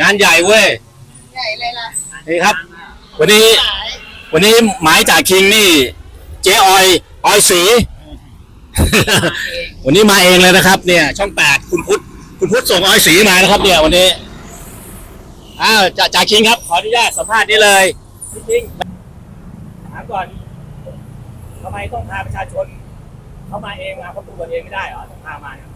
งานใหญ่เว้ยใหญ่เลยล่ะนี่ครับ วันนี้ขายวันนี้หมายจากคิงนี่ เจ๊ออย ออยสี วันนี้มาเองเลยนะครับ เนี่ย ช่องแปดคุณพุทธคุณพุทธส่งออยสีมานะครับ เนี่ย วันนี้อ้าวจ่าจ่าคิงครับ ขออนุญาตสัมภาษณ์นี่เลยพี่คิงถามก่อนทำไมต้องพาประชาชนเข้ามาเองมาเขาตัวเองไม่ได้เหรอต้องพามาเนี่ย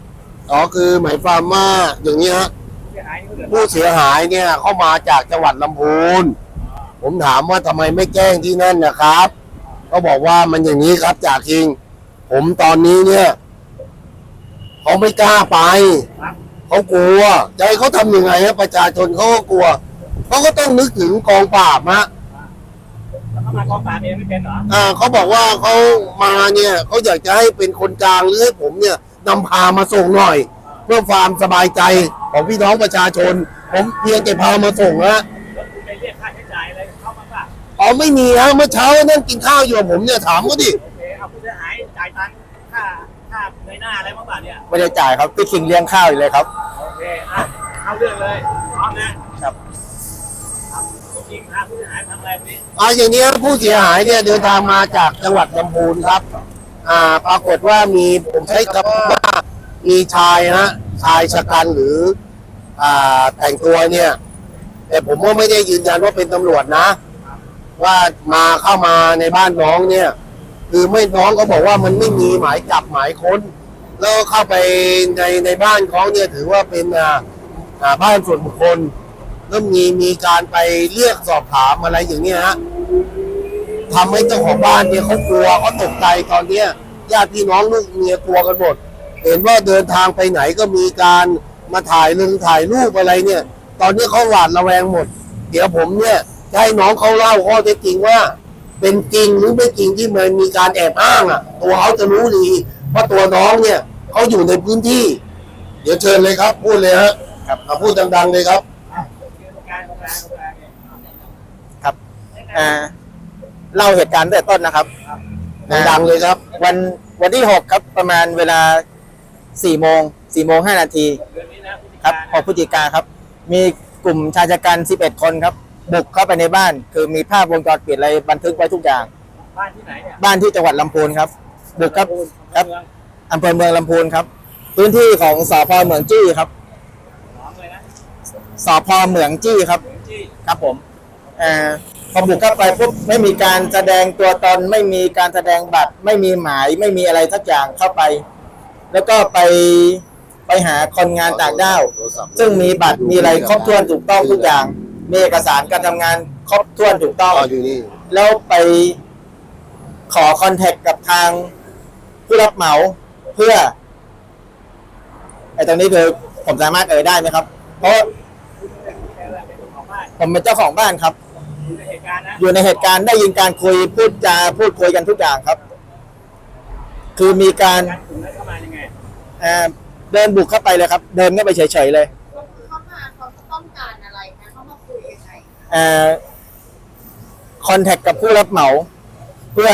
อ๋อคือหมายความว่าอย่างนี้ฮะผู้ เสียหายนี่เขาเดือดร้ผู้อนเสียหายเนี่ยเข้ามาจากจังหวัดลำพูน ผมถามว่าทำไมไม่แจ้งที่นั่นนะครับเขาบอกว่ามันอย่างนี้ครับจากจริง ผมตอนนี้เนี่ยเขาไม่กล้าไป ครับเขากลัวจะให้เขาทำยังไงฮะประชาชนเขาก็กลัวเขาก็ต้องนึกถึงกองปราบฮะแล้วเขามากองปราบเองไม่เป็นเหรออ่าเขาบอกว่าเขามาเนี่ยเขาอยากจะให้เป็นคนกลางหรือให้ผมเนี่ยนำพามาส่งหน่อย เพื่อความสบายใจ ของพี่น้องประชาชน ผมเพียงแต่พามาส่งฮะแล้วคุณไปเรียกค่าใช้จ่ายอะไรเข้ามาป่ะอ๋อไม่มีฮะเมื่อเช้านั่งกินข้าวอยู่กับผมเนี่ยถามเขาดิโอเคเอาผู้เสียหายจ่ายตังค์ค่าค่าในหน้าอะไรบ้างป่ะเนี่ยไม่ได้จ่ายครับพี่คิงเลี้ยงข้าวอยู่เลยครับ โอเคอะเข้าเรื่องเลยพร้อมนะครับ ครับจริงๆพาผู้เสียหายทำอะไรวันนี้อ่าอย่างนี้ผู้เสียหายเนี่ยเดินทางมาจากจังหวัดลำพูนครับ อ่าปรากฏว่ามีผมใช้คำว่า มีชายฮะชายชะกันหรืออ่าแต่งตัวเนี่ย แต่ผมก็ไม่ได้ยืนยันว่าเป็นตำรวจนะ ว่ามาเข้ามาในบ้านน้องเนี่ย คือไม่น้องก็บอกว่ามันไม่มีหมายจับหมายค้น แล้วเข้าไปในในบ้านเขาเนี่ยถือว่าเป็นอ่าอ่าบ้านส่วนบุคคลแล้วมีมีการไปเรียกสอบถามอะไรอย่างเงี้ยฮะทำให้เจ้าของบ้านเนี่ยเขากลัวเขาตกใจตอนเนี้ยญาติพี่น้องลูกเมียกลัวกันหมด เห็นว่าเดินทางไปไหนก็มีการมาถ่ายลงถ่ายรูปอะไรเนี่ย ตอนนี้เขาหวาดระแวงหมด เดี๋ยวผมเนี่ยจะให้น้องเขาเล่าข้อเท็จจริงว่า เป็นจริงหรือไม่จริงที่มันมีการแอบอ้างอะ ตัวเขาจะรู้ดีว่าตัวน้องเนี่ยเขาอยู่ในพื้นที่ เดี๋ยวเชิญเลยครับ พูดเลยฮะครับเอาพูดดังๆเลยครับการโรงแรมโรงแรมเนี่ยครับอ่าเล่าเหตุการณ์ตั้งแต่ต้นนะครับดังๆเลยครับ วันวันที่หกครับประมาณเวลา สี่โมงสี่โมงห้านาทีเดือนนี้นะพฤศจิครับกาหกพฤศจิกาครับ มีกลุ่มชายชะกันสิบเอ็ดคนครับ บุกเข้าไปในบ้าน คือมีภาพวงจรปิดอะไรบันทึกไว้ทุกอย่าง บ้านที่ไหนเนี่ยบ้านที่จังหวัดลำพูนครับ บุกครับครับเมืองอำเภอเมืองลำพูนครับ พื้นที่ของสพเหมืองจี้ครับหนองเลยนะสพเหมืองจี้ครับเมืองจี้ครับผมเอ่อพอบุกเข้าไปปุ๊บไม่มีการแสดงตัวตนไม่มีการแสดงบัตร ไม่มีหมายไม่มีอะไรสักอย่างเข้าไป แล้วก็ไปไปหาคนงานต่างด้าวซึ่งมีบัตรมีอะไรครบถ้วนถูกต้องทุกอย่าง มีเอกสารการทำงานครบถ้วนถูกต้องอ๋ออยู่นี่แล้วไปขอคอนแทคกับทางผู้รับเหมาเพื่อไอ้ตรงนี้คือผมสามารถเอ่ยได้ไหมครับ เพราะแค่เป็นเจ้าของบ้านผมเป็นเจ้าของบ้านครับ อยู่ในเหตุการณ์นะอยู่ในเหตุการณ์ได้ยินการคุยพูดจาพูดคุยกันทุกอย่างครับ คือมีการการกลุ่มนั้นเข้ามายังไงเอ่อเดินบุกเข้าไปเลยครับ เดินเข้าไปเฉยๆเลยเขามาเขาจะต้องการอะไรนะเขามาคุยยังไงเอ่อคอนแทคกับผู้รับเหมา เพื่อ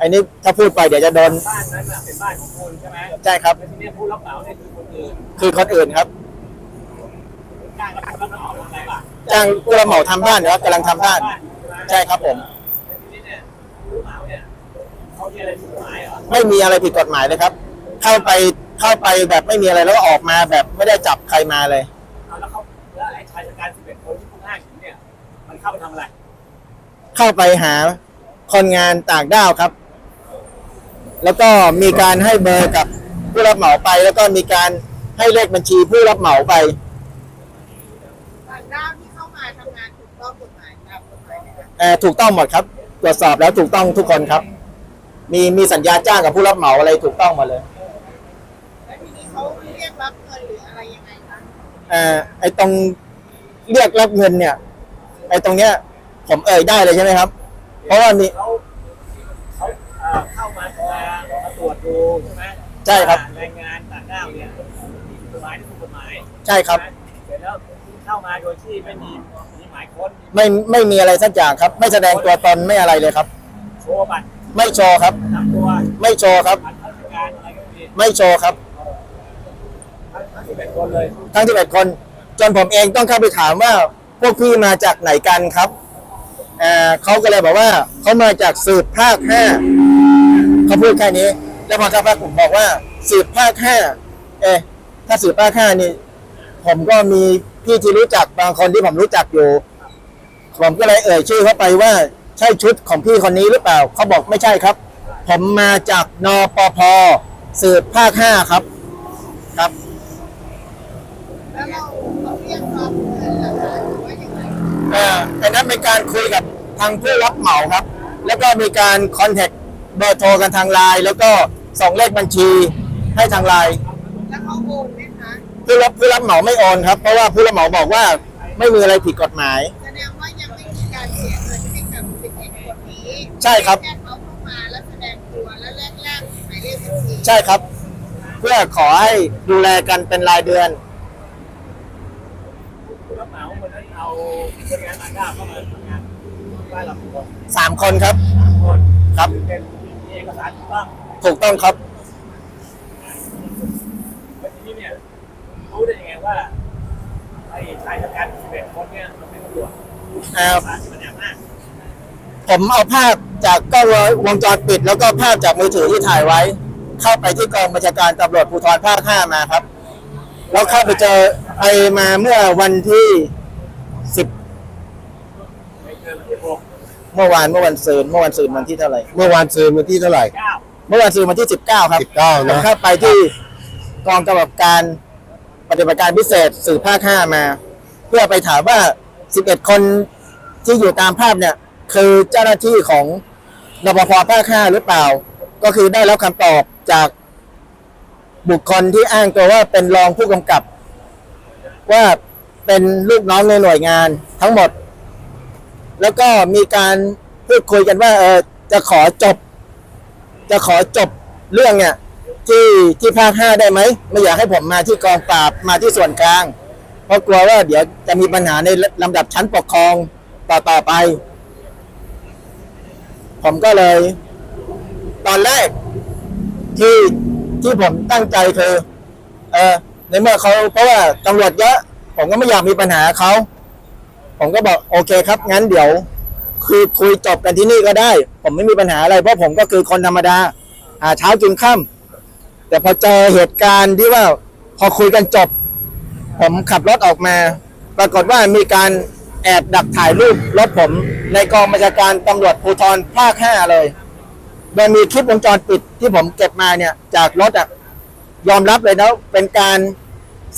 อันนี้ถ้าพูดไปเดี๋ยวจะโดนบ้านนั้นน่ะเป็นบ้านของคุณใช่ไหมใช่ครับ แล้วทีเนี้ยผู้รับเหมาเนี่ยคือคนอื่นคือคนอื่นครับ จ้างกับผู้รับเหมาอะไรป่ะจ้างผู้รับเหมาทำบ้านนะครับกำลังทำบ้าน ใช่ครับผม ไรผิดกฎหมายเหรอไม่มีอะไรผิดกฎหมายเลยครับ เข้าไปเข้าไปแบบไม่มีอะไรแล้วก็ออกมาแบบไม่ได้จับใครมาเลยเอาแล้วเขาแล้วไอ้ชายชะกันสิบเอ็ดคนที่คุณอ้างถึงเนี่ยมันเข้าไปทำอะไร เข้าไปหาคนงานต่างด้าวครับ แล้วก็มีการให้เบอร์กับผู้รับเหมาไป แล้วก็มีการให้เลขบัญชีผู้รับเหมาไปต่างด้าวที่เข้ามาทำงานถูกต้องกฎหมายตามกฎหมายไหมคะเอ่อถูกต้องหมดครับ ตรวจสอบแล้วถูกต้องทุกคนครับ มีมีสัญญาจ้างกับผู้รับเหมาอะไรถูกต้องหมดเลยแล้วทีนี้เขาเรียกรับเงินหรืออะไรยังไงคะเอ่อไอ้ตรงเรียกรับเงินเนี่ย ไอ้ตรงเนี้ย ผมเอ่ยได้เลยใช่ไหมครับ เพราะว่ามี เขาเขาเอ่อเข้ามามามาตรวจดูใช่ไหมใช่ครับ ว่าแรงงานต่างด้าวเนี่ยมีกฎหมายที่ถูกกฎหมายใช่ครับ เสร็จแล้วเข้ามาโดยที่ไม่มีมีหมายค้นไม่ไม่มีอะไรสักอย่างครับ ไม่แสดงตัวตนไม่อะไรเลยครับ โชว์บัตร ไม่โชว์ครับ นำตัวไม่โชว์ครับบัตรราชการอะไรก็มีไม่โชว์ครับ ทั้งที่เป็นคนเลยทั้งที่คน จนผมเองต้องเข้าไปถามว่า พวกพี่มาจากไหนกันครับอ่าเขาก็เลยบอกว่าเขามาจากสืบภาคห้าเขาพูดแค่นี้ แล้วพอสักพักผมบอกว่า สืบภาคห้าเอ๊ะถ้าสืบภาคห้านี่ ผมก็มีพี่ที่รู้จักบางคนที่ผมรู้จักอยู่ ผมก็เลยเอ่ยชื่อเขาไปว่าใช่ชุดของพี่คนนี้หรือเปล่า เขาบอกไม่ใช่ครับ ผมมาจากนปพสืบภาคห้าครับ ครับ แล้วเราเราเรียกร้องเงินราคาหรือว่ายังไงเอ่อแต่นั้นเป็นการคุยกับทางผู้รับเหมาครับ แล้วก็มีการคอนแทคเบอร์โทรกันทางไลน์แล้วก็ส่งเลขบัญชีให้ทางไลน์แล้วเขาโอนไหมคะ ผู้รับผู้รับเหมาไม่โอนครับ เพราะว่าผู้รับเหมาบอกว่าไม่มีอะไรผิดกฎหมาย ใช่ครับแค่เขาเข้ามาแล้วแสดงตัวแล้วแลกแลกหมายเลขบัญชีใช่ครับ เพื่อขอให้ดูแลกันเป็นรายเดือน ผู้รับเหมาคนนั้นเอาคนงานต่างด้าวเข้ามาทำงานบ้านเราทุกคนสามคนครับ คนครับเป็นมีเอกสารถูกต้องถูกต้องครับ แล้วทีนี้เนี่ยรู้ได้ยังไงว่าไอ้ชายชะกันสิบเอ็ดคนเนี่ยมันเป็นตำรวจอ่าสารที่มันแอบอ้าง ผมเอาภาพจากกล้องวงจรปิด แล้วก็ภาพจากมือถือที่ถ่ายไว้ เข้าไปที่กองบัญชาการตำรวจภูธรภาคห้ามาครับ แล้วเข้าไปเจอไปมาเมื่อวันที่สิบไม่เกินวันที่หกเมื่อวานเมื่อวันซืนเมื่อวันซืนวันที่เท่าไหร่เมื่อวานซื้อวันที่เท่าไหร่เก้าเมื่อวันซืนวันที่สิบเก้าครับ19นะผมเข้าไปที่กองกำกับการปฏิบัติการพิเศษสื่อภาคห้ามา เพื่อไปถามว่าสิบเอ็ดคนที่อยู่ตามภาพเนี่ย คือเจ้าหน้าที่ของนปภภาคห้าหรือเปล่า ก็คือได้รับคำตอบจากบุคคลที่อ้างตัวว่าเป็นรองผู้กำกับ ว่าเป็นลูกน้องในหน่วยงานทั้งหมด แล้วก็มีการพูดคุยกันว่า เออจะขอจบ จะขอจบเรื่องเนี่ยที่ที่ภาคห้าได้ไหมไม่อยากให้ผมมาที่กองปราบมาที่ส่วนกลาง เพราะกลัวว่าเดี๋ยวจะมีปัญหาในลำดับชั้นปกครองต่อต่อไป ผมก็เลย ตอนแรกที่ที่ผมตั้งใจคือเออในเมื่อเขาเพราะว่าตำรวจเยอะผมก็ไม่อยากมีปัญหาเขา ผมก็บอกโอเคครับ งั้นเดี๋ยว คือคุยจบกันที่นี่ก็ได้ ผมไม่มีปัญหาอะไร เพราะผมก็คือคนธรรมดาหาเช้ากินค่ำแต่พอเจอเหตุการณ์ที่ว่า พอคุยกันจบ ผมขับรถออกมา ปรากฏว่ามีการ แอบดักถ่ายรูปรถผมในกองบัญชาการตำรวจภูธรภาคห้าเลยโดยมีคลิปวงจรปิดที่ผมเก็บมาเนี่ย จากรถอะยอมรับเลยนะเป็นการ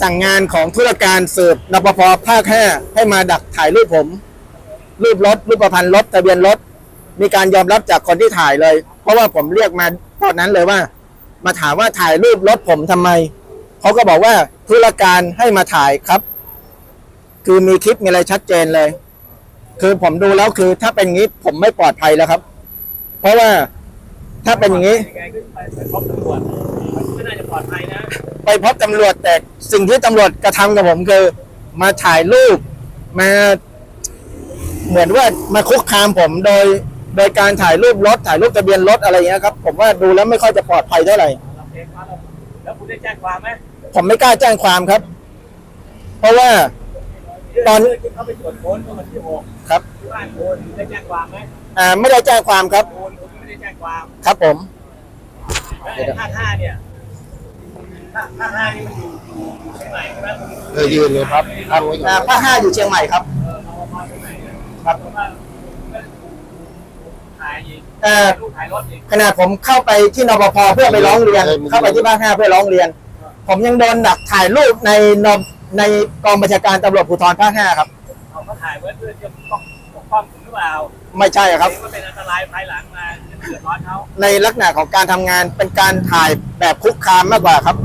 สั่งงานของธุรการสืบนปภภาคห้าให้มาดักถ่ายรูปผม รูปรถรูปประพันธ์รถทะเบียนรถ มีการยอมรับจากคนที่ถ่ายเลย เพราะว่าผมเรียกมาตอนนั้นเลยว่า มาถามว่าถ่ายรูปรถผมทำไมเขาก็บอกว่าธุรการให้มาถ่ายครับ คือมีคลิปมีอะไรชัดเจนเลย คือผมดูแล้วคือถ้าเป็นอย่างนี้ผมไม่ปลอดภัยแล้วครับ เพราะว่าถ้าเป็นอย่างนี้ ยังไงก็ไปไปพบตำรวจมันไม่น่าจะปลอดภัยนะไปพบตำรวจแต่สิ่งที่ตำรวจกระทำกับผมคือ มาถ่ายรูป มาเหมือนว่ามาคุกคามผมโดย โดยการถ่ายรูปรถถ่ายรูปทะเบียนรถอะไรอย่างเงี้ยครับ ผมว่าดูแล้วไม่ค่อยจะปลอดภัยเท่าไหร่ เราเองมาแล้วแล้วคุณได้แจ้งความไหมผมไม่กล้าแจ้งความครับ เพราะว่า ตอนเรื่องที่เขาไปตรวจค้นเมื่อวันที่หกครับที่บ้านคุณได้แจ้งความไหมอ่าไม่ได้แจ้งความครับคุณคุณไม่ได้แจ้งความครับผมแล้วไอ้ภาคห้าเนี่ยภาคภาคห้านี่มันอยู่อยู่เชียงใหม่ใช่ไหมเออยืนเลยครับตั้งไว้ก่ออ่านภาคห้าอยู่เชียงใหม่ครับเออเอามาเชียงใหม่เนี่ยครับเพราะว่าถ่ายอีกเอ่อรูปถ่ายรถอีกขนาดผมเข้าไปที่นปภเพื่อไปร้องเรียน เข้าไปที่ภาคห้าเพื่อร้องเรียน ผมยังโดนดักถ่ายรูปในนม ในกองบัญชาการตำรวจภูธรภาคห้าครับเอามาถ่ายไว้เพื่อจะปกป้องปกป้องคุณหรือเปล่าไม่ใช่ครับเห็นว่าเป็นอันตรายภายหลังมาจะเดือดร้อนเขาในลักษณะของการทำงานเป็นการถ่ายแบบคุกคามมากกว่าครับ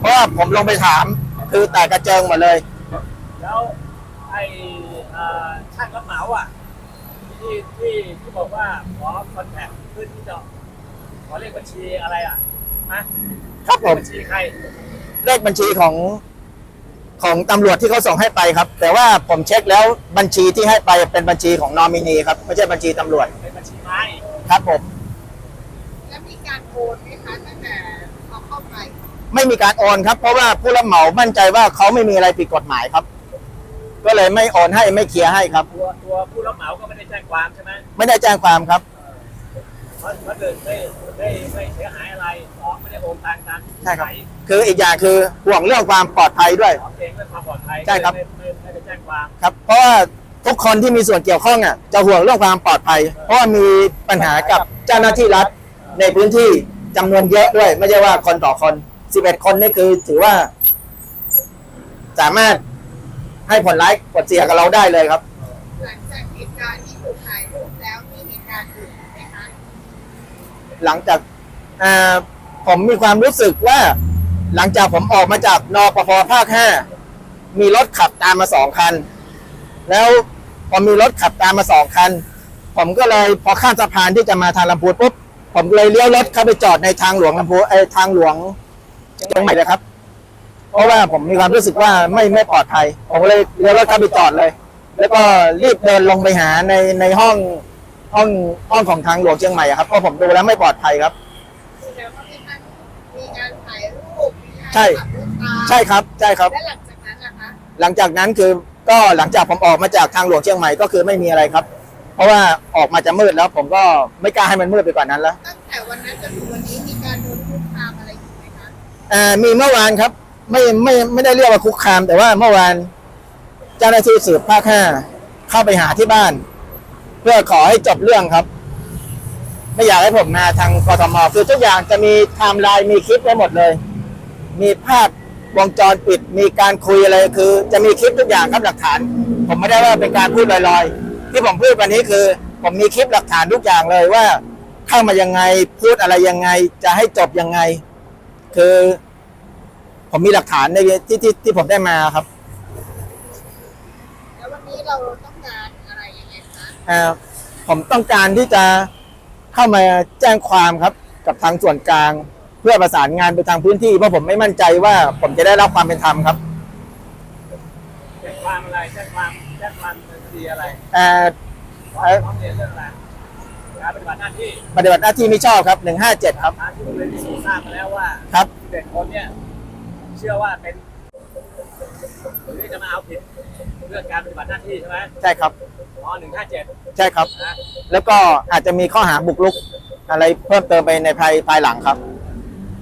เพราะว่าผมลงไปถามคือแต่กระเจิงหมดเลย แล้วไอ้เอ่อช่างรับเหมาอะที่ที่ที่บอกว่าขอคอนแทคขึ้นที่จะขอเลขบัญชีอะไรอะนะครับผม บัญชีใครเลขบัญชีของ ของตำรวจที่เขาส่งให้ไปครับ แต่ว่าผมเช็คแล้วบัญชีที่ให้ไปเป็นบัญชีของนอมินีครับไม่ใช่บัญชีตำรวจเป็นบัญชีไม้อีกครับผมแล้วมีการโอนไหมคะตั้งแต่เอาเข้าไปไม่มีการโอนครับ เพราะว่าผู้รับเหมามั่นใจว่าเขาไม่มีอะไรผิดกฎหมายครับ ก็เลยไม่โอนให้ไม่เคลียร์ให้ครับ ตัวตัวผู้รับเหมาก็ไม่ได้แจ้งความใช่ไหมไม่ได้แจ้งความครับ เพราะเพราะหนึ่งไม่ไม่ไม่เสียหายอะไรสองไม่ได้ โอนตังตามที่ใช่ครับไหนคืออีกอย่างคือห่วงเรื่องความปลอดภัยด้วยสองเองเรื่องความปลอดภัยใช่ครับ ไม่ไม่ไม่ได้แจ้งความครับ เพราะว่าทุกคนที่มีส่วนเกี่ยวข้องอะจะห่วงเรื่องความปลอดภัย เพราะว่ามีปัญหากับเจ้าหน้าที่รัฐในพื้นที่จำนวนเยอะด้วย ไม่ใช่ว่าคนต่อคน 11 คนนี่คือถือว่า สามารถให้ผลร้ายผลเสียกับเราได้เลยครับ หลังจากเหตุการณ์ที่ถูกถ่ายรูปแล้วมีเหตุการณ์อื่นไหมคะ หลังจากอ่า ผมมีความรู้สึกว่า หลังจากผมออกมาจากนปภภาคห้ามีรถขับตามมาสองคัน แล้วพอมีรถขับตามมาสองคัน ผมก็เลยพอข้ามสะพานที่จะมาทางลำพูนปุ๊บผมเลยเลี้ยวรถเข้าไปจอดในทางหลวงลำพูไอทางหลวงเชียงใหม่เลยครับ เพราะว่าผมมีความรู้สึกว่าไม่ไม่ปลอดภัย ผมเลยเลี้ยวรถเข้าไปจอดเลย แล้วก็รีบเดินลงไปหาในในห้องห้องห้องของทางหลวงเชียงใหม่ครับเพราะผมดูแล้วไม่ปลอดภัยครับ แสดงว่ามีการมีการถ่ายรูปมีการ ใช่ขับรถตามใช่ครับ ใช่ครับ และหลังจากนั้นนะคะหลังจากนั้นคือก็หลังจากผมออกมาจากทางหลวงเชียงใหม่ก็คือไม่มีอะไรครับ เพราะว่าออกมาจะมืดแล้วผมก็ไม่กล้าให้มันมืดไปกว่านั้นแล้วตั้งแต่วันนั้นจนถึงวันนี้มีการโดนคุกคามอะไรอยู่ไหมคะอ่ามีเมื่อวานครับ ไม่ไม่ไม่ได้เรียกว่าคุกคาม แต่ว่าเมื่อวานเจ้าหน้าที่สืบภาคห้าเข้าไปหาที่บ้าน เพื่อขอให้จบเรื่องครับ ไม่อยากให้ผมมาทางกทมคือทุกอย่างจะมีไทม์ไลน์มีคลิปไว้หมดเลย มีภาพวงจรปิด มีการคุยอะไรคือ จะมีคลิปทุกอย่างครับหลักฐาน ผมไม่ได้ว่าเป็นการพูดลอยๆ ที่ผมพูดวันนี้คือ ผมมีคลิปหลักฐานทุกอย่างเลยว่าเข้ามายังไงพูดอะไรยังไง จะให้จบยังไง คือ ผมมีหลักฐานในที่ที่ที่ผมได้มาครับแล้ววันนี้เราต้องการอะไรยังไงคะอ่าผมต้องการที่จะเข้ามาแจ้งความครับ กับทางส่วนกลาง เพื่อประสานงานไปทางพื้นที่เพราะผมไม่มั่นใจว่าผมจะได้รับความเป็นธรรมครับแจ้งความอะไรแจ้งความแจ้งความดำเนินคดีอะไรอ่าร้องร้องเรียนเรื่องอะไรการปฏิบัติหน้าที่ปฏิบัติหน้าที่ไม่ชอบครับหนึ่งห้าเจ็ดครับ ทางที่บริเวณที่สูทราบมาแล้วว่าครับ เด็กคนเนี่ยเชื่อว่าเป็นหรือจะมาเอาผิดเรื่องการปฏิบัติหน้าที่ใช่ไหมใช่ครับอ๋อหนึ่งห้าเจ็ดใช่ครับ นะแล้วก็อาจจะมีข้อหาบุกรุกอะไรเพิ่มเติมไปในภายภายหลังครับ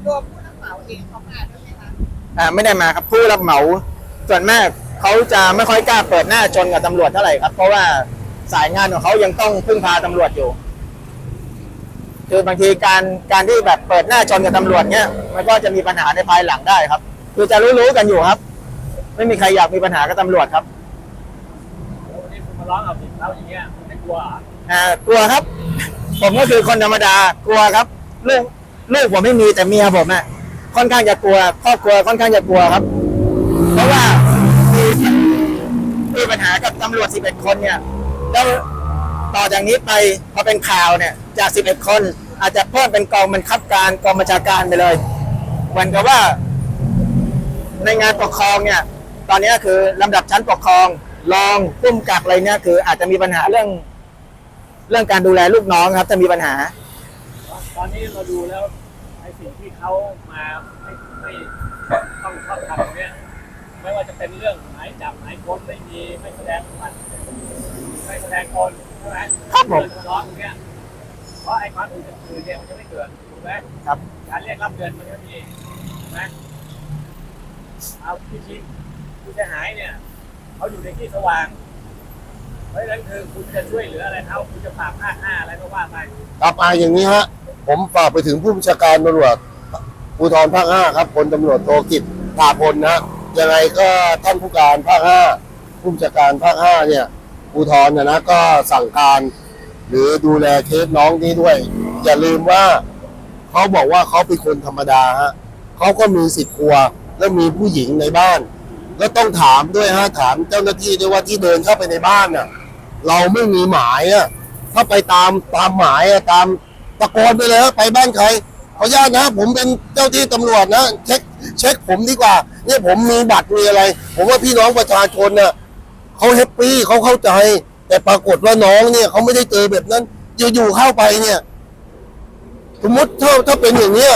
ตัวผู้รับเหมาเองเขามาด้วยไหมคะอ่าไม่ได้มาครับผู้รับเหมา ส่วนมากเขาจะไม่ค่อยกล้าเปิดหน้าชนกับตำรวจเท่าไหร่ครับ เพราะว่าสายงานของเขายังต้องพึ่งพาตำรวจอยู่ คือบางทีการการที่แบบเปิดหน้าชนกับตำรวจเนี้ยมันก็จะมีปัญหาในภายหลังได้ครับ คือจะรู้ๆกันอยู่ครับ ไม่มีใครอยากมีปัญหากับตำรวจครับนนี้คุณมาร้องเอาผิดเขาอย่างเงี้ยไม่กลัวอ่ากลัวครับ ผมก็คือคนธรรมดากลัวครับลูก ลูกผมไม่มีแต่เมียผมอะค่อนข้างจะกลัวครอบครัวค่อนข้างจะกลัวครับ เพราะว่ามีมีปัญหากับตำรวจ 11 คนเนี่ยแล้วต่อจากนี้ไปพอเป็นข่าวเนี่ย จาก 11 คน อาจจะเพิ่มเป็นกองบังคับการกองบัญชาการไปเลยเหมือนกับว่า ในงานปกครองเนี่ย ตอนนี้คือลำดับชั้นปกครองรองผู้กำกับอะไรเนี่ยคืออาจจะมีปัญหาเรื่อง เรื่องการดูแลลูกน้องครับ จะมีปัญหา ตอนนี้เราดูแล้วไอ้สิ่งที่เขามาไม่ไม่ต้องเข้าทำเนี่ยไม่ว่าจะเป็นเรื่องหมายจับหมายค้นไม่มีไม่แสดงบัตรไม่แสดงตนใช่ไหมครับผมเรื่องร้อนตรงเนี้ยเพราะไอ้ความผิดอื่นๆเนี่ยมันจะไม่เกิดถูกไหมครับการเรียกรับเงินมันก็มีถูกไหมเอาพี่ชิงผู้เสียหายเนี่ยเขาอยู่ในที่สว่างเพราะฉะนั้นคือคุณจะช่วยเหลืออะไรเขาคุณจะปราบห้าห้าอะไรก็ว่าไปครับอาอย่างนี้ฮะ ผมฝากไปถึงผู้บัญชาการตำรวจภูธรภาคห้าครับพลตำรวจโทกิจตาพลนะยังไงก็ท่านผู้การภาคห้าผู้บัญชาการภาคห้าเนี่ยภูธรนะนะก็สั่งการ หรือดูแลเคสน้องนี้ด้วย อย่าลืมว่าเขาบอกว่าเขาเป็นคนธรรมดาฮะเขาก็มีสิทธิ์กลัว แล้วมีผู้หญิงในบ้าน แล้วต้องถามด้วยฮะถามเจ้าหน้าที่ด้วยว่าที่เดินเข้าไปในบ้านน่ะ เราไม่มีหมายอะถ้าไปตามตามหมายอะตาม ตะโกนไปเลยว่าไปบ้านใครขออนุญาตนะ ผมเป็นเจ้าที่ตำรวจนะ เช็คเช็คผมดีกว่าเนี่ยผมมีบัตรมีอะไร ผมว่าพี่น้องประชาชนน่ะเขาแฮปปี้เขาเข้าใจ แต่ปรากฏว่าน้องเนี่ยเขาไม่ได้เจอแบบนั้นอยู่ๆเข้าไปเนี่ยสมมติถ้าถ้าเป็นอย่างเนี้ย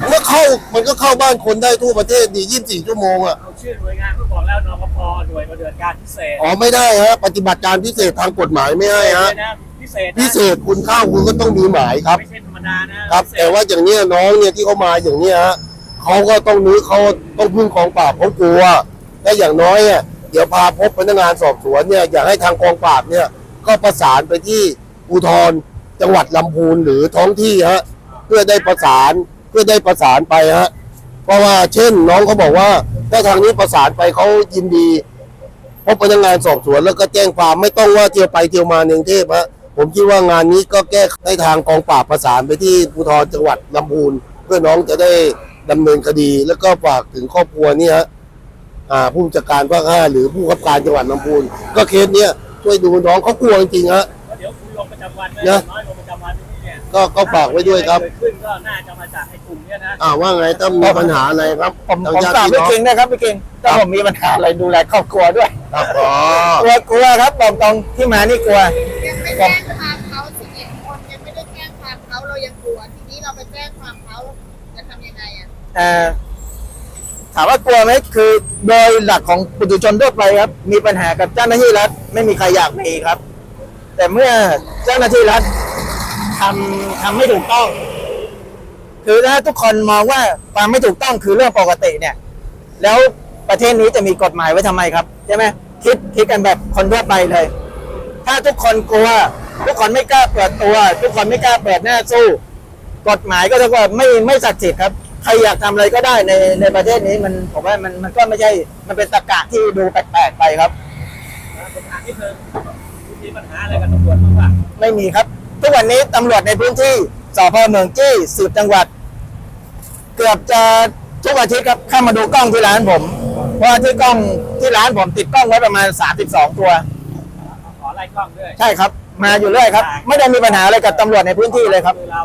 มันก็เข้ามันก็เข้าบ้านคนได้ทั่วประเทศดี24 ชั่วโมงอะ เอาชื่อหน่วยงานเขาบอกแล้วนปภหน่วยปฏิบัติการพิเศษอ๋อไม่ได้ฮะ ปฏิบัติการพิเศษทางกฎหมายไม่ให้ฮะ เลยนะพิ เศษนะพิเศษคุณเข้าคุณก็ต้องมีหมายครับ ไม่ใช่ธรรมดานะครับพิเศษแต่ว่าอย่างเนี้ยน้องเนี่ยที่เขามาอย่างเนี้ยฮะเขาก็ต้องนึกเขาต้องพึ่งกองปราบเขากลัวถ้าอย่างน้อยอะเดี๋ยวพาพบพนักงานสอบสวนเนี่ยอยากให้ทางกองปราบเนี่ยก็ประสานไปที่ภูธรจังหวัดลำพูนหรือท้องที่ฮะเพื่อได้ประสานเพื่อได้ประสานไปฮะเพราะว่าเช่นน้องเขาบอกว่าถ้าทางนี้ประสานไปเขายินดี พบพนักงานสอบสวนแล้วก็แจ้งความไม่ต้องว่าเที่ยวไปเที่ยวมาในกรุงเทพฮะ ผมคิดว่างานนี้ก็แก้ให้ทางกองปราบประสานไปที่ภูธรจังหวัดลำพูน เพื่อน้องจะได้ดำเนินคดี แล้วก็ฝากถึงครอบครัวเนี่ยฮะอ่าผู้จัดการภาคห้าหรือผู้ขับการจังหวัดลำพูน ก็เคสเนี้ยช่วยดูน้องเขากลัวจริงๆฮะเดี๋ยวคุณลงประจำวันไว้นะน้อยลงประจำวันที่เนี่ยก็ก็ฝากไว้ด้วยครับเกิดขึ้นก็น่าจะมาจากไอ้กลุ่มเนี้ยนะอ่าว่าไงถ้ามีปัญหาอะไรครับผมทางผมญาติฝากพี่พี่น้องเก่งนะครับพี่เก่งถ้าผมมีปัญหาอะไรดูแลครอบครัวด้วยครับอ๋อกลัวกลัวครับบอกตรงที่มานี่กลัวยังไม่ แจ้งความเขาสิบเอ็ดคนยังไม่ได้แจ้งความเขาเรายังกลัวทีนี้เราไปแจ้งความเขาจะทำยังไงอะเอ่อถามว่ากลัวไหมคือโดยหลักของปุถุชนทั่วไปครับ มีปัญหากับเจ้าหน้าที่รัฐไม่มีใครอยากมีครับ แต่เมื่อเจ้าหน้าที่รัฐทำทำไม่ถูกต้อง คือถ้าทุกคนมองว่าความไม่ถูกต้องคือเรื่องปกติเนี่ย แล้วประเทศนี้จะมีกฎหมายไว้ทำไมครับใช่ไหมคิดคิดกันแบบคนทั่วไปเลย ถ้าทุกคนกลัว ทุกคนไม่กล้าเปิดตัว ทุกคนไม่กล้าเปิดหน้าสู้ กฎหมายก็จะว่าไม่ไม่ศักดิ์สิทธิ์ครับใครอยากทำอะไรก็ได้ในในประเทศนี้มันผมว่ามันมันก็ไม่ใช่ มันเป็นตะกะที่ดูแปลกๆไปครับปัญหาที่เธอมีปัญหาอะไรกับตำรวจบ้างปะไม่มีครับ ทุกวันนี้ตำรวจในพื้นที่สพเมืองจี้สืบจังหวัด เกือบจะทุกอาทิตย์ครับเข้ามาดูกล้องที่ร้านผม เพราะว่าที่กล้องที่ร้านผมติดกล้องไว้ประมาณ 32 ตัว ขอไล่กล้องด้วยใช่ครับ มาอยู่เรื่อยครับ ไม่ได้มีปัญหาอะไรกับตำรวจในพื้นที่เลยครับเรา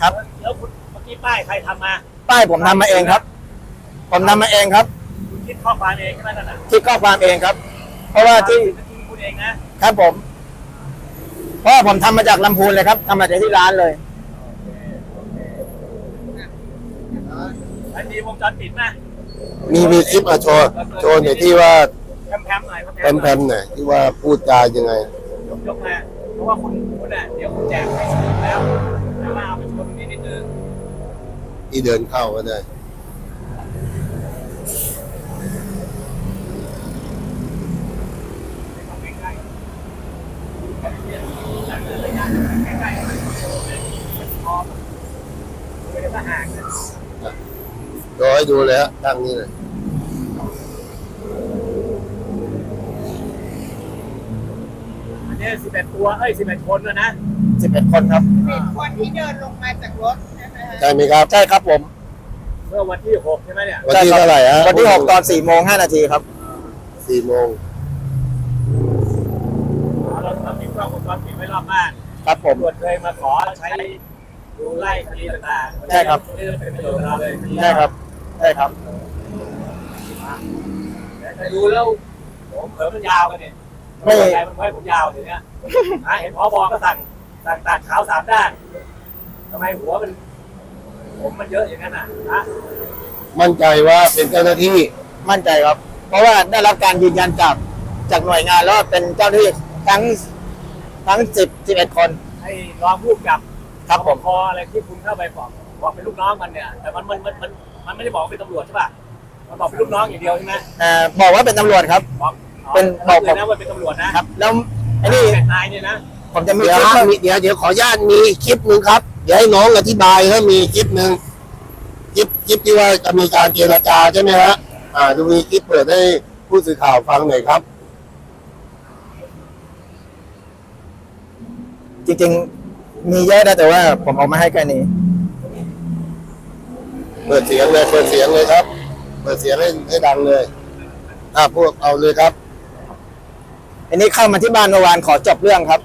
ครับ แล้วคุณเมื่อกี้ป้ายใครทำมา ป้ายผมทำมาเองครับ ผมทำมาเองครับคุณคิดข้อความเองใช่ไหมนั่นน่ะคิดข้อความเองครับ เพราะว่าที่ คุณเองนะครับผม เพราะว่าผมทำมาจากลำพูนเลยครับทำมาจากที่ร้านเลยมันมีวงจรปิดไหม มีมีคลิปอะโชว์โชว์หน่อยที่ว่า แพมๆหน่อยแพมๆหน่อยที่ว่าพูดจายังไงยกยกมาเพราะว่าคุณคุณอะเดี๋ยวคุณแจกให้สนุกแล้วแต่ว่าเอาไปชนนิดนิดนึงที่เดินเข้าก็ได้ไม่ได้มาห่างนะรอให้ดูเลยฮะตั้งนี้เลย นนี้สิบเอ็ดตัวเอ้ยสิบเอ็ดคนนะนะ11คนครับเป็นคนที่เดินลงมาจากรถใช่ไหมคะใช่ไหมครับใช่ครับผม เมื่อวันที่หกใช่ไหมเนี่ยวันที่เท่าไหร่ฮะวันที่6ตอน4โมง5นาทีครับสี่โมงเราเราติดกล้องวงจรปิดไว้รอบบ้านครับผมตำรวจเคยมาขอใช้ดูไล่คดีต่างๆใช่ครับนี่เป็นประโยชน์กับเราเลยใช่ครับใช่ครับแต่ดูแล้วผมเผลอมันยาวกันเนี่ย ไม่ไม่ใช่มันไว้ผมยาวเดี๋ยวนี้หาเห็นพอบอก็สั่งสั่งตัดขาวสามด้านทำไมหัวมัน ผมมันเยอะอย่างนั้นอะฮะมั่นใจว่าเป็นเจ้าหน้าที่มั่นใจครับ เพราะว่าได้รับการยืนยันจากจากหน่วยงานแล้วว่าเป็นเจ้าหน้าที่ทั้งทั้ง10 11คนไอ้รองผู้กำกับครับผม พออะไรที่คุณเข้าไปบอกบอกเป็นลูกน้องมันเนี่ย แต่มันมันมันมันมันไม่ได้บอกว่าเป็นตำรวจใช่ป่ะมันบอกเป็นลูกน้องอย่างเดียวใช่ไหมเอ่อบอกว่าเป็นตำรวจครับ บอก เป็นบอกผมเลยนะว่าเป็นตำรวจนะครับ แล้วไอ้นี่แปดนายเนี่ยนะผมจะมีเดี๋ยวคลิปฮะให้มีเดี๋ยวเดี๋ยวขออนุญาตมีคลิปหนึ่งครับ เดี๋ยวให้น้องอธิบายถ้ามีคลิปหนึ่งคลิปคลิปที่ว่าจะมีการเจรจาใช่ไหมฮะอ่าดูมีคลิปเปิดให้ผู้สื่อข่าวฟังหน่อยครับ จริงๆ มีเยอะนะแต่ว่าผมเอามาให้แค่นี้ เปิดเสียงเลยเปิดเสียงเลยครับ เปิดเสียงให้ให้ดังเลยอ่าพวกเอาเลยครับ อันนี้เข้ามาที่บ้านเมื่อวานขอจบเรื่องครับ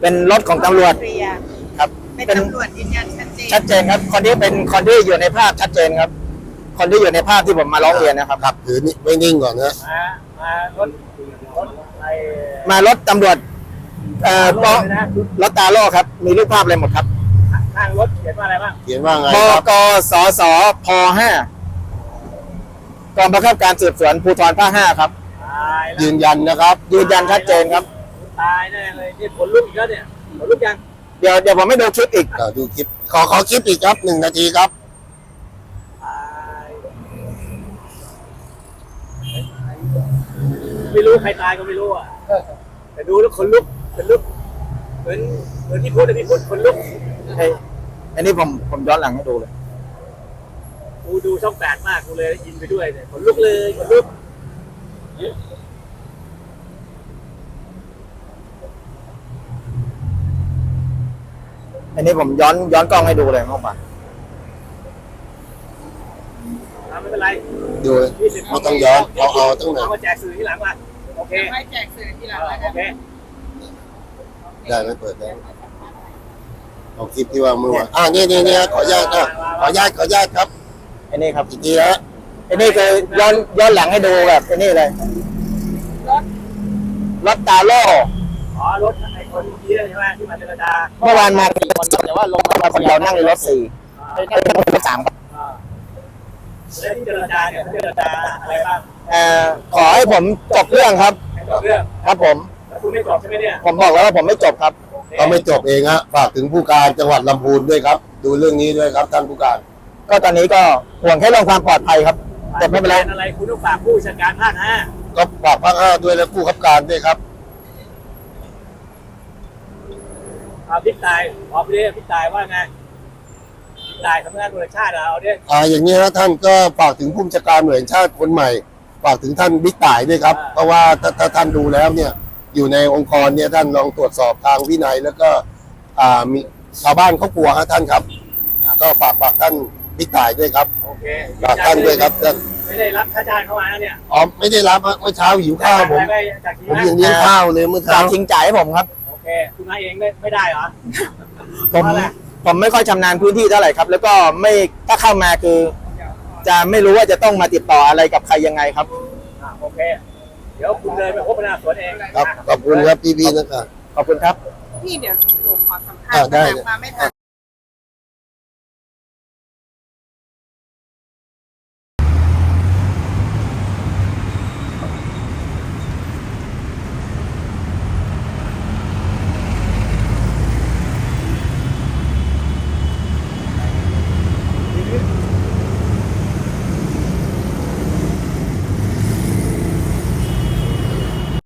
เป็นรถของตำรวจเคลียร์ครับ เป็นเป็นตำรวจยืนยันชัดเจนชัดเจนครับ คนที่เป็นคนที่อยู่ในภาพชัดเจนครับ คนที่อยู่ในภาพที่ผมมาร้องเรียนนะครับ ครับถือนี่ไม่นิ่งก่อนนะมามารถรถไอ้มารถตำรวจ เอ่อรปอถเลยนะรถตาโล่ครับ มีรูปภาพอะไรหมดครับทข้างรถเขียนว่าอะไรบ้างเขียนว่าไงบครับกสสพห้ากองบังคับการสืบสวนภูธรภาคห้าครับตายแล้วยืนยันนะครับ ยืนยันชัดเจนครับ ตายแน่เลยนี่ขนลุกอีกแล้วเนี่ยขนลุกยังเดี๋ยวเดี๋ยวผมไม่ดูคลิปอีกอ่าดูคลิปขอขอคลิปอีกครับหนึ่งนาทีครับตายไม่รู้ใครตายก็ไม่รู้อะแต่ดูแล้วขนลุกขนลุกเหมือนเหมือนที่พูดแต่ที่พูดขนลุกเฮ้ยอันนี้ผมผมย้อนหลังให้ดูเลยกูดูช่องแปดมากกูเลยยินไปด้วยเนี่ยขนลุกเลยขนลุก อันนี้ผมย้อนย้อนกล้องให้ดูเลยเมื่อวานอะไม่เป็นไรดูยี่สิบไม่ต้องย้อนเอาเอาตั้งไหนเอามาแจกสื่อที่หลังมาโอเคให้แจกสื่อทีหลังอ่าแล้วโอกันเคได้ไหมเปิดได้เอาคลิปที่ว่าเมื่อวานอ่านี่นี่นี่ขออนุญาตนะขออนุญาตขออนุญาตครับอันนี้ครับอีกทีนะอันนี้คือย้อนย้อนหลังให้ดูแบบอันนี้เลยรถรถตาโล่อ๋อรถไอ้ คนเมื่อกี้ใช่ไหมที่มาเจรจาเมื่อวานมาสี่คนแต่ว่าลงมาคนเดียวนั่งในรถสี่ไอ้นั่งในรถสามครับอ่าแล้วที่เจรจาเนี่ยเขาเจรจาอะไรบ้างเอ่อขอให้ผมจบเรื่องครับให้จบเรื่องครับผมแล้วคุณไม่จบใช่ไหมเนี่ยผมบอกแล้วว่าผมไม่จบครับเขาไม่จบเองฮะฝากถึงผู้การจังหวัดลำพูนด้วยครับ ดูเรื่องนี้ด้วยครับท่านผู้การ ก็ตอนนี้ก็ห่วงแค่เรื่องความปลอดภัยครับ แต่ไม่เป็นไรอะไรคุณต้องฝากผู้จัดการภาคห้าก็ฝากภาคห้าด้วยและผู้ขับการด้วยครับ เอาพิกตายออกไปดิพิกตายว่าไงพิกตายทำงานบริชาติเอาดิอ่าอย่างนี้ฮะท่านก็ฝากถึงผู้บัญชาการหน่วยแห่งชาติคนใหม่ ฝากถึงท่านบิ๊กต่ายด้วยครับ เพราะว่าถ้าถ้าท่านดูแล้วเนี่ย อยู่ในองค์กรเนี่ยท่านลองตรวจสอบทางวินัยแล้วก็อ่ามีชาวบ้านเขากลัวฮะท่านครับ ก็ฝากฝากท่านบิ๊กต่ายด้วยครับโอเคฝากท่านด้วยครับท่านไม่ได้รับค่าจ้างเข้ามาแล้วเนี่ยอ๋อไม่ได้รับฮะเมื่อเช้าหิวข้าวผมได้จากที่ผมนะยังเลี้ยงข้าวเลยเมื่อจาเช้ากชิงจ่ายให้ผมครับโอ เคคุณมาเองไม่ไม่ได้เหรอ ผมเพราะอะไร ผมไม่ค่อยชำนาญพื้นที่เท่าไหร่ครับ แล้วก็ไม่ถ้าเข้ามาคือ จะไม่รู้ว่าจะต้องมาติดต่ออะไรกับใครยังไงครับ อ่าโอเค เดี๋ยวคุณเลยไปพบพนักงานสวนเองครับขอบคุณครับพี่ๆนะครับ ขอบคุณครับ พี่เดี๋ยวหนูขอสัมภาษอ่าณ์ได้แต่มาไม่ทัน